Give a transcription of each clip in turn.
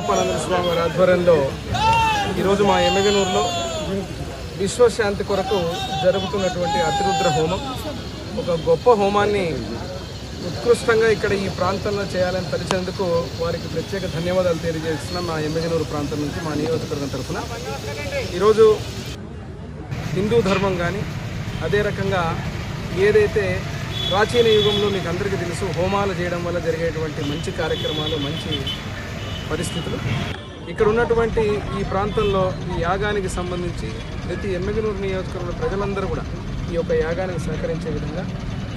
స్వరూపానంద స్వామి వారి ఆధ్వర్యంలో ఈరోజు మా ఎమ్మెగనూరులో విశ్వశాంతి కొరకు జరుగుతున్నటువంటి అతిరుద్ర హోమం. ఒక గొప్ప హోమాన్ని ఉత్కృష్టంగా ఇక్కడ ఈ ప్రాంతంలో చేయాలని తలిచేందుకు వారికి ప్రత్యేక ధన్యవాదాలు తెలియజేస్తున్నాం మా ఎమ్మెగనూరు ప్రాంతం నుంచి మా నియోజకవర్గం తరఫున. ఈరోజు హిందూ ధర్మం కానీ అదే రకంగా ఏదైతే ప్రాచీన యుగంలో మీకు అందరికీ తెలుసు హోమాలు చేయడం వల్ల జరిగేటువంటి మంచి కార్యక్రమాలు మంచి పరిస్థితులు. ఇక్కడ ఉన్నటువంటి ఈ ప్రాంతంలో ఈ యాగానికి సంబంధించి ప్రతి ఎమ్మెగనూరు నియోజకవర్గంలో ప్రజలందరూ కూడా ఈ యొక్క యాగానికి సహకరించే విధంగా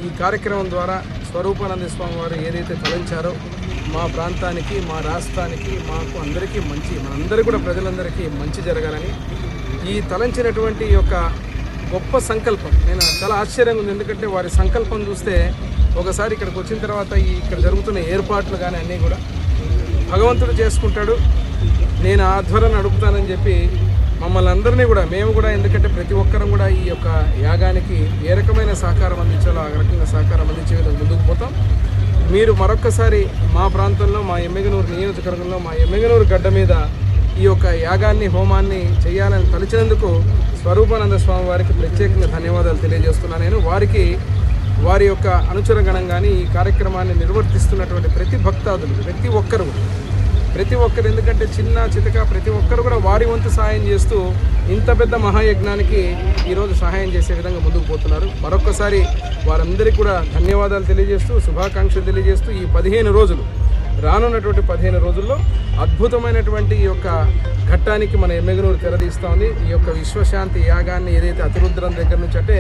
ఈ కార్యక్రమం ద్వారా స్వరూపానంద స్వామి వారు ఏదైతే తలంచారో మా ప్రాంతానికి మా రాష్ట్రానికి మాకు అందరికీ మంచి మనందరికీ కూడా ప్రజలందరికీ మంచి జరగాలని ఈ తలంచినటువంటి ఈ యొక్క గొప్ప సంకల్పం నేను చాలా ఆశ్చర్యంగా ఉంది. ఎందుకంటే వారి సంకల్పం చూస్తే ఒకసారి ఇక్కడికి వచ్చిన తర్వాత ఈ ఇక్కడ జరుగుతున్న ఏర్పాట్లు కానీ అన్నీ కూడా భగవంతుడు చేసుకుంటాడు. నేను ఆధ్వర్యం అడుగుతానని చెప్పి మమ్మల్ని అందరినీ కూడా మేము కూడా ఎందుకంటే ప్రతి ఒక్కరం కూడా ఈ యొక్క యాగానికి ఏ రకమైన సహకారం అందించాలో ఆ రకంగా సహకారం అందించే విధంగా ముందుకు పోతాం. మీరు మరొక్కసారి మా ప్రాంతంలో మా ఎమ్మెగనూరు నియోజకవర్గంలో మా ఎమ్మెగనూరు గడ్డ మీద ఈ యొక్క యాగాన్ని హోమాన్ని చేయాలని తలిచినందుకు స్వరూపానంద స్వామి వారికి ప్రత్యేకంగా ధన్యవాదాలు తెలియజేస్తున్నాను. నేను వారికి వారి యొక్క అనుచరగణం కానీ ఈ కార్యక్రమాన్ని నిర్వర్తిస్తున్నటువంటి ప్రతి భక్తాదులు ప్రతి ఒక్కరు ప్రతి ఒక్కరు ఎందుకంటే చిన్న చితక ప్రతి ఒక్కరు కూడా వారి వంతు సహాయం చేస్తూ ఇంత పెద్ద మహాయజ్ఞానికి ఈరోజు సహాయం చేసే విధంగా ముందుకు పోతున్నారు. మరొక్కసారి వారందరికీ కూడా ధన్యవాదాలు తెలియజేస్తూ శుభాకాంక్షలు తెలియజేస్తూ ఈ పదిహేను రోజులు రానున్నటువంటి పదిహేను రోజుల్లో అద్భుతమైనటువంటి ఈ యొక్క ఘట్టానికి మన ఎమ్మెగనూరు తెరదీస్తోంది ఈ యొక్క విశ్వశాంతి యాగాన్ని ఏదైతే అతిరుద్రం దగ్గర నుంచి అంటే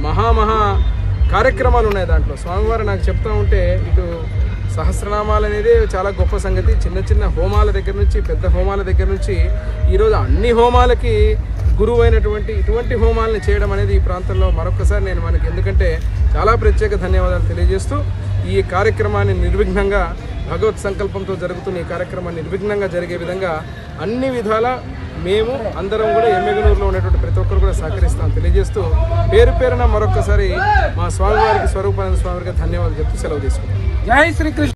మహామహా కార్యక్రమాలు ఉన్నాయి దాంట్లో. స్వామివారు నాకు చెప్తా ఉంటే ఇటు సహస్రనామాలు అనేది చాలా గొప్ప సంగతి. చిన్న చిన్న హోమాల దగ్గర నుంచి పెద్ద హోమాల దగ్గర నుంచి ఈరోజు అన్ని హోమాలకి గురువైనటువంటి ఇటువంటి హోమాలని చేయడం అనేది ఈ ప్రాంతంలో మరొకసారి నేను మనకి ఎందుకంటే చాలా ప్రత్యేక ధన్యవాదాలు తెలియజేస్తూ ఈ కార్యక్రమాన్ని నిర్విఘ్నంగా భగవత్ సంకల్పంతో జరుగుతున్న ఈ కార్యక్రమాన్ని నిర్విఘ్నంగా జరిగే విధంగా అన్ని విధాల మేము అందరం కూడా ఎమ్మెగనూరులో ఉన్నటువంటి ప్రతి ఒక్కరు కూడా సహకరిస్తాం. తెలియజేస్తూ పేరు పేరున మరొకసారి మా స్వామివారికి స్వరూపానంద స్వామివారికి ధన్యవాదాలు చెప్తూ సెలవు తీసుకుంటాం జై శ్రీకృష్ణ.